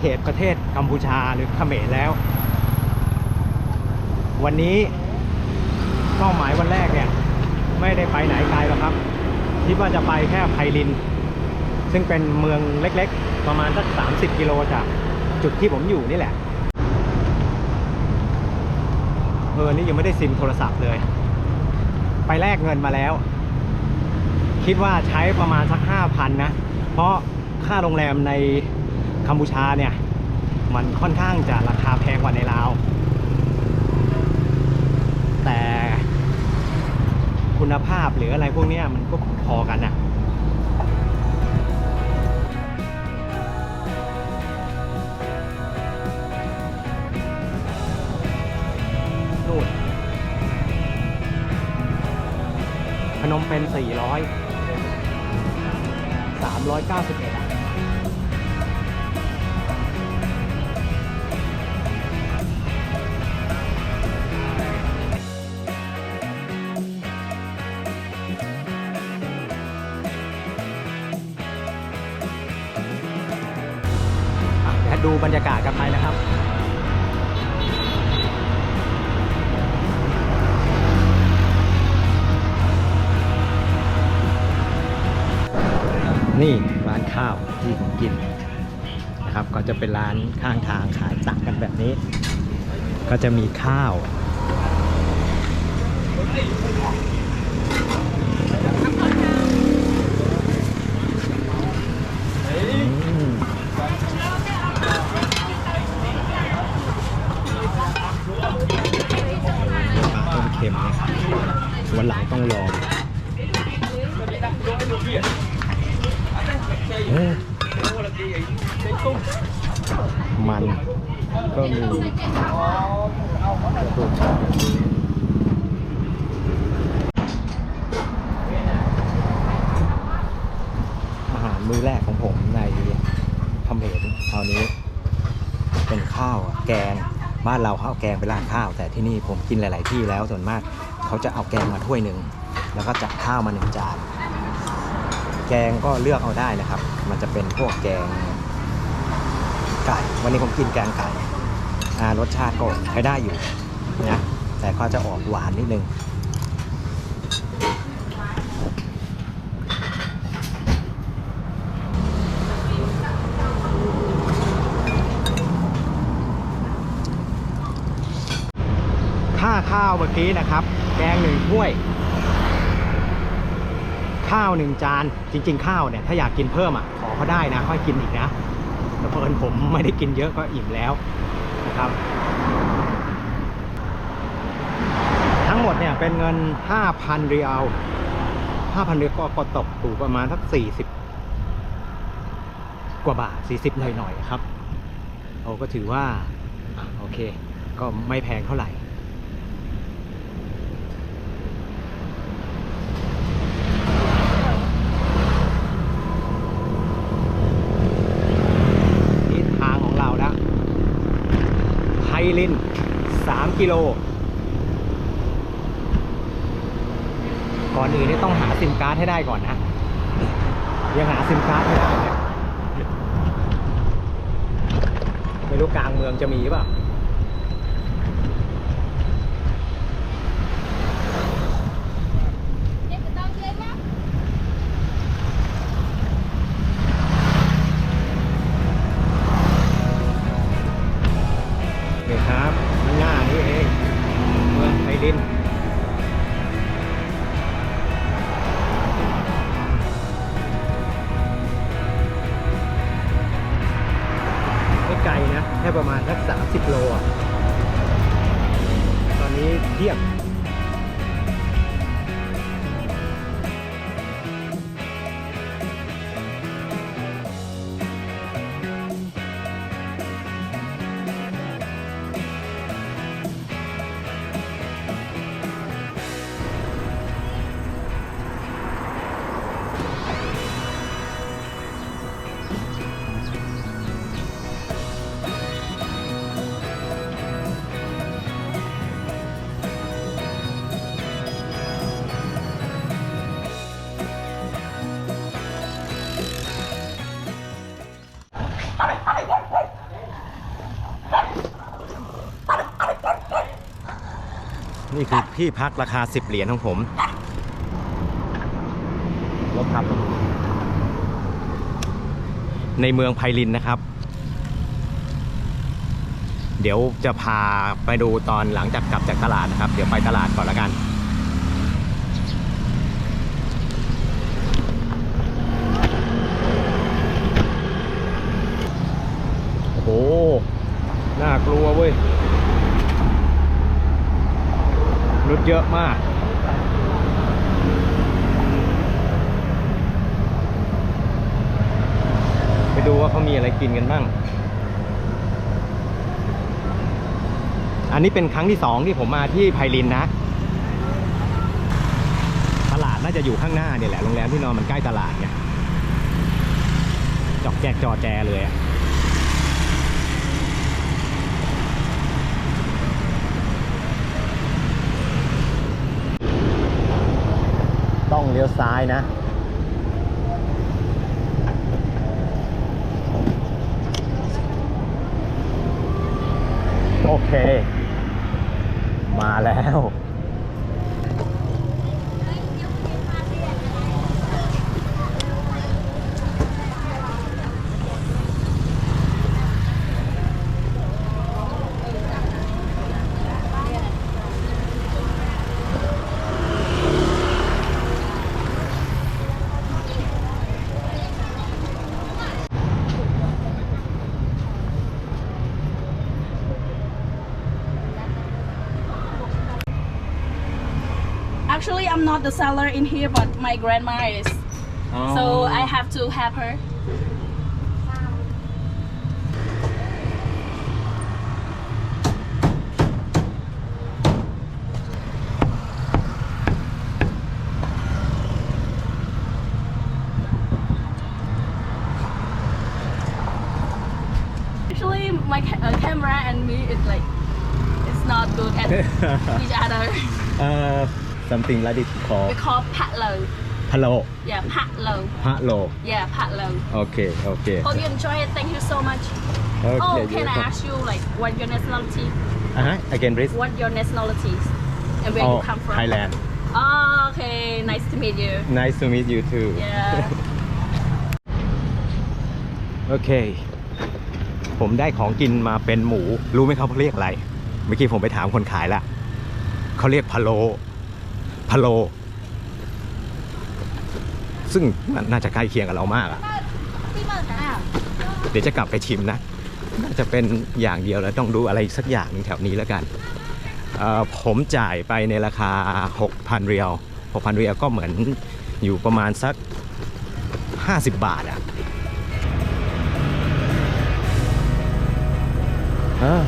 เขตประเทศกัมพูชาหรือเขมรแล้ว วันนี้เป้าหมายวันแรกเนี่ย ไม่ได้ไปไหนไกลหรอกครับคิดว่าจะไปแค่ไพลิน ซึ่งเป็นเมืองเล็กๆ ประมาณสัก 30 กิโลจากจุดที่ผมอยู่นี่แหละเออนี่ยังไม่ได้ซิมโทรศัพท์เลย ไปแลกเงินมาแล้ว คิดว่าใช้ประมาณสัก 5,000 นะ เพราะค่าโรงแรมใน กัมพูชาเนี่ย มันค่อนข้างจะราคาแพงกว่าในลาว แต่คุณภาพหรืออะไรพวกนี้มันก็พอกันน่ะนู่นพนมเป็น 400 391อะ ดูบรรยากาศกันไปนะครับนี่ร้านข้าวที่ผมกินนะครับ ก็จะเป็นร้านข้างทางขายตักกันแบบนี้ ก็จะมีข้าว อืมปลาต้มเค็มเนี่ยวันหลังต้องลองเอ้ยมันก็มีกระดูกอาหาร มื้อแรกของผมในคำเหนคราวนี้เป็นข้าวแกงบ้านเราเขาเอาแกงไปราดข้าว แต่ที่นี่ผมกินหลาย ๆ ที่แล้วส่วนมากเขาจะเอาแกงมาถ้วยหนึ่งแล้วก็จัดข้าวมาหนึ่งจานแกงก็เลือกเอาได้นะครับ มันจะเป็นพวกแกงไก่วันนี้ผมกินแกงไก่รสชาติก็ใช้ได้อยู่นะแต่ก็จะออกหวานนิดนึง ข้าวเมื่อกี้นะครับ แกงหนึ่งถ้วย ข้าวหนึ่งจาน จริง ๆ ข้าวเนี่ยถ้าอยากกินเพิ่มอะขอเขาได้นะค่อยกินอีกนะแต่เพิ่นผมไม่ได้กินเยอะก็อิ่มแล้วนะครับ ทั้งหมดเนี่ยเป็นเงิน 5,000เรียล5,000เรียลก็ก็ตกถูกประมาณสัก40 กว่าบาท 40 หน่อยๆครับโอ้ก็ถือว่าอโอเค ก็ไม่แพงเท่าไหร่ นี่ทางของเราแล้ว ริน3กิโล ก่อนอื่นนี่ต้องหาซิมการ์ดให้ได้ก่อนนะ ยังหาซิมการ์ดไม่ได้เลยไม่รู้กลางเมืองจะมีหรือเปล่า นี่ครับข้างหน้านี่เองเมืองไทดินไม่ไกลนะ แค่ประมาณสัก30 โลอะตอนนี้เที่ยง ที่พักราคา 10 เหรียญของผมรถครับ ในเมืองไพลินนะครับ เดี๋ยวจะพาไปดูตอนหลังจากกลับจากตลาดนะครับ เดี๋ยวไปตลาดก่อนล้วกันโอ้โหน่ากลัวเว้ย รถ เยอะมาก ไปดูว่าเขามีอะไรกินกันบ้าง อันนี้เป็นครั้งที่สองที่ผมมาที่ไพลินนะ ตลาดน่าจะอยู่ข้างหน้าเนี่ยแหละ โรงแรมที่นอนมันใกล้ตลาดไงจอกแจกจอแจเลยอะ ต้องเลี้ยวซ้ายนะโอเค มาแล้ว Actually, I'm not the seller in here, but my grandma is. So I have to help her. Actually, my ca- uh, camera and me is like it's not good at each other. uh, something like this called We call patlo. พะโล Yeah, patlo. พะโล Yeah, patlo. โอเค โอเค Hope you enjoy it. Thank you so much. โอเค Oh, can I ask you like what your nationality? อะฮะ again please What your nationalities and where oh you come from? Thailand Oh, okay. Nice to meet you. nice to meet you too Yeah. โอเค ผมได้ของกินมาเป็นหมู รู้ไหมครับเขาเรียกอะไร เมื่อกี้ผมไปถามคนขายละเขาเรียกพะโล พะโล ซึ่งมันน่าจะใกล้เคียงกับเรามากอะเดี๋ยวจะกลับไปชิมนะ น่าจะเป็นอย่างเดียวแล้วต้องดูอะไรสักอย่างหนึงแถวนี้แล้วกันเอ่อผมจ่ายไปในราคา 6,000 เรียล 6,000 เรียลก็เหมือนอยู่ประมาณสัก 50 บาทอะอ่า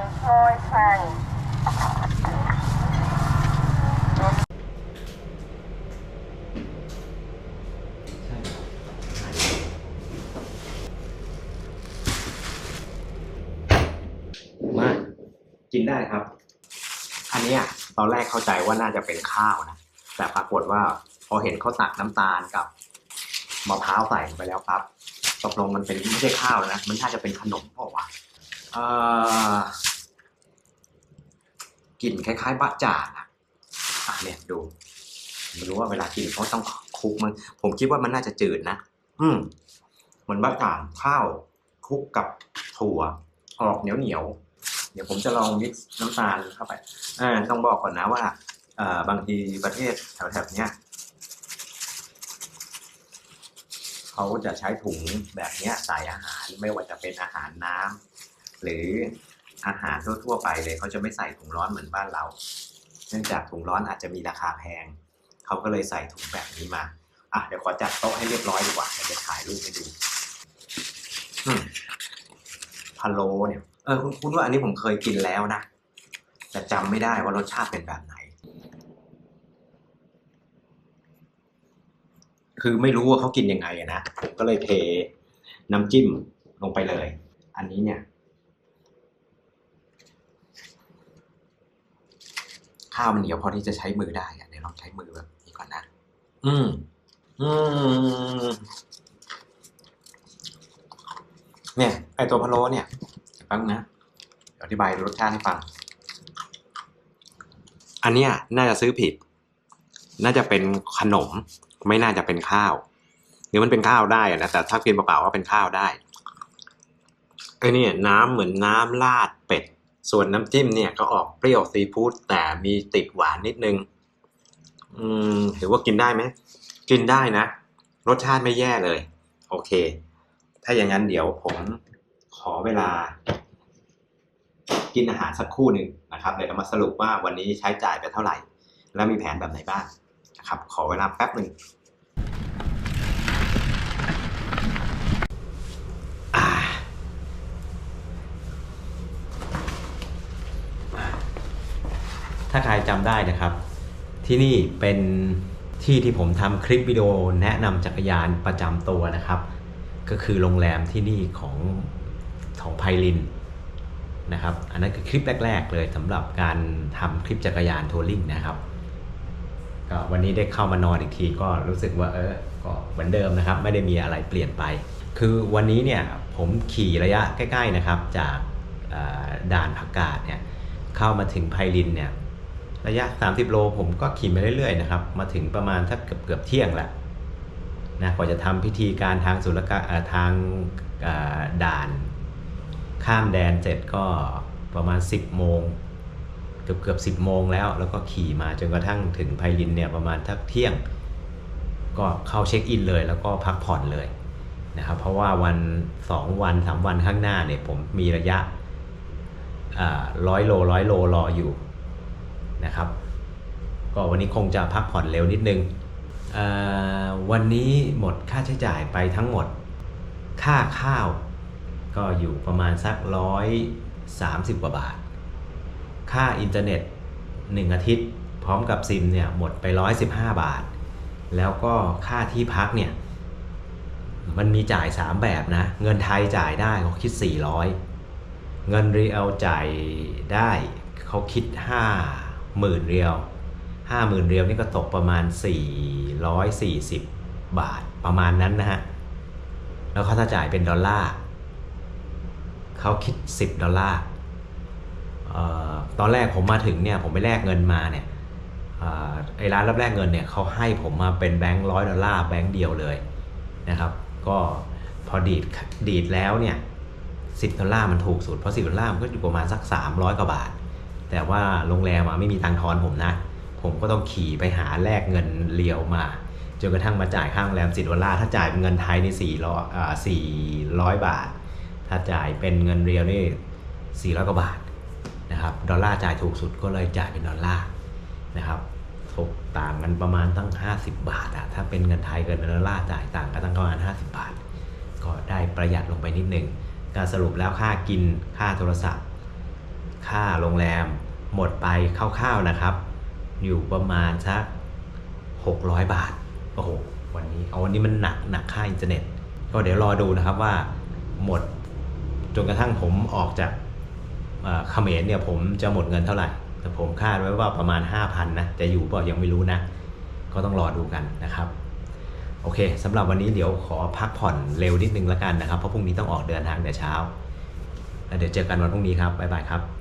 bò bên cạnh thôi thằng มากกินได้ครับ อันเนี้ยตอนแรกเข้าใจว่าน่าจะเป็นข้าวนะ แต่ปรากฏว่าพอเห็นเขาตักน้ำตาลกับมะพร้าวใส่ไปแล้วปั๊บตกลงมันเป็นไม่ใช่ข้าวนะ มันน่าจะเป็นขนมเปล่าวะเอ่อ กลิ่นคล้ายๆบะจ่างอะอะเนี่ยดูไม่รู้ว่าเวลากินเขาต้องคลุกมันผมคิดว่ามันน่าจะจืดนะอืมเหมือนบะจ่างข้าวคลุกกับถั่วออกเหนียวเหนียวๆเดี๋ยวผมจะลองมิกซ์น้ำตาลเข้าไปอ่าต้องบอกก่อนนะว่าเอ่อบางทีประเทศแถวๆเนี้ยเขาจะใช้ถุงแบบเนี้ยใส่อาหารไม่ว่าจะเป็นอาหารน้ำหรือ อาหารทั่วๆไปเลยเขาจะไม่ใส่ถุงร้อนเหมือนบ้านเรา เนื่องจากถุงร้อนอาจจะมีราคาแพง เขาก็เลยใส่ถุงแบบนี้มาอะเดี๋ยวขอจัดโต๊ะให้เรียบร้อยดีกว่าเดี๋ยวจะถ่ายรูปให้ดูพะโล้เนี่ยเออคุณคุณว่าอันนี้ผมเคยกินแล้วนะแต่จำไม่ได้ว่ารสชาติเป็นแบบไหน คือไม่รู้ว่าเขากินยังไงนะผมก็เลยเทน้ำจิ้มลงไปเลย อันนี้เนี่ย ข้าวมันเหนียวพอที่จะใช้มือได้อะเดี๋ยวลองใช้มือแบบนี้ก่อนนะ อืม อืม เนี่ย ไอตัวพะโล้เนี่ยแป๊บนะอธิบายรสชาติให้ฟัง อันเนี้ยน่าจะซื้อผิด น่าจะเป็นขนม ไม่น่าจะเป็นข้าว หรือมันเป็นข้าวได้นะ แต่ถ้ากินเปล่าๆก็เป็นข้าวได้ไอ้นี่น้ำเหมือนน้ำราดเป็ด ส่วนน้ำจิ้มเนี่ยก็ออกเปรี้ยวซีฟู้ดแต่มีติดหวานนิดนึง อืมถือว่ากินได้ไหม กินได้นะ รสชาติไม่แย่เลย โอเค ถ้าอย่างนั้นเดี๋ยวผมขอเวลา กินอาหารสักครู่หนึ่งนะครับเดี๋ยวเรามาสรุปว่าวันนี้ใช้จ่ายไปเท่าไหร่ และมีแผนแบบไหนบ้างนะครับ ขอเวลาแป๊บหนึ่ง ถ้าใครจำได้นะครับ ที่นี่เป็นที่ที่ผมทำคลิปวิดีโอแนะนำจักรยานประจำตัวนะครับ ก็คือโรงแรมที่นี่ของของไพลินนะครับ อันนั้นคือคลิปแรก ๆ เลยสำหรับการทำคลิปจักรยานทัวริงนะครับก็วันนี้ได้เข้ามานอนอีกทีก็รู้สึกว่าเออก็เหมือนเดิมนะครับ ไม่ได้มีอะไรเปลี่ยนไป คือวันนี้เนี่ยผมขี่ระยะใกล้ ๆนะครับ จากด่านผักกาดเนี่ยเข้ามาถึงไพลินเนี่ย ระยะ 30 โลผมก็ขี่มาเรื่อยๆนะครับมาถึงประมาณสักเกือบเกือบเที่ยงแหละนะกว่าจะทำพิธีการทางศุลกาทางด่าน ข้ามแดนเสร็จก็ประมาณ 10 โมง เกือบเกือบสิบโมงแล้ว แล้วก็ขี่มาจนกระทั่งถึงไพลินเนี่ยประมาณทักเที่ยง ก็เข้าเช็คอินเลยแล้วก็พักผ่อนเลยนะครับเพราะว่าวัน 2 วัน 3 วันข้างหน้าเนี่ยผมมีระยะร้อยโลร้อยโลรออยู่ นะครับ ก็วันนี้คงจะพักผ่อนเร็วนิดนึง วันนี้หมดค่าใช้จ่ายไปทั้งหมด ค่าข้าว ก็อยู่ประมาณสักร้อยสามสิบกว่าบาท ค่าอินเทอร์เน็ต1อาทิตย์ พร้อมกับซิมเนี่ยหมดไป115บาท แล้วก็ค่าที่พักเนี่ยมันมีจ่าย 3 แบบนะ เงินไทยจ่ายได้เขาคิด 400 เงินรียลจ่ายได้เขาคิด 50,000เรียล50,000เรียลนี่ก็ตกประมาณ 440 บาทประมาณนั้นนะฮะ แล้วเขาถ้าจ่ายเป็นดอลลาร์เขาคิด 10 ดอลลาร์ตอนแรกผมมาถึงเนี่ยผมไปแลกเงินมาเนี่ยไอ้ร้านรับแลกเงินเนี่ยเขาให้ผมมาเป็นแบงค์ร้อยดอลลาร์แบงค์เดียวเลยนะครับ ก็พอดีดดีดแล้วเนี่ยสิบดอลลาร์มันถูกสุดเพราะสิบดอลลาร์มันก็อยู่ประมาณสัก 300 กว่าบาท แต่ว่าโรงแรมไม่มีตังค์ทอนผมนะ ผมก็ต้องขี่ไปหาแลกเงินเรียวมาจนกระทั่งมาจ่ายค่าโรงแรมสิบดอลลาร์ถ้าจ่ายเป็นเงินไทยนี่สี่ร้อยอ่าสี่ร้อยบาท ถ้าจ่ายเป็นเงินเรียวนี่สี่ร้อยกว่าบาทนะครับดอลลาร์จ่ายถูกสุดก็เลยจ่ายเป็นดอลลาร์นะครับถกต่างกันประมาณตั้ง 50 บาทอะถ้าเป็นเงินไทยเกินดอลลาร์จ่ายต่างกันตั้งประมาณ 50 บาท ก็ได้ประหยัดลงไปนิดนึงการสรุปแล้วค่ากินค่าโทรศัพท์ ค่าโรงแรมหมดไปคร่าวๆนะครับ อยู่ประมาณสัก600 บาท โอ้โห วันนี้เอาวันนี้มันหนักหนักค่าอินเทอร์เน็ต ก็เดี๋ยวรอดูนะครับว่าหมดจนกระทั่งผมออกจากเขมรเนี่ยผมจะหมดเงินเท่าไหร่ แต่ผมคาดไว้ว่าประมาณ 5,000นะ จะอยู่เปล่ายังไม่รู้นะ ก็ต้องรอดูกันนะครับ โอเคสำหรับวันนี้เดี๋ยวขอพักผ่อนเร็วนิดนึงแล้วกันนะครับ เพราะพรุ่งนี้ต้องออกเดินทางแต่เช้า แล้วเดี๋ยวเจอกันวันพรุ่งนี้ครับ บ๊ายบายครับ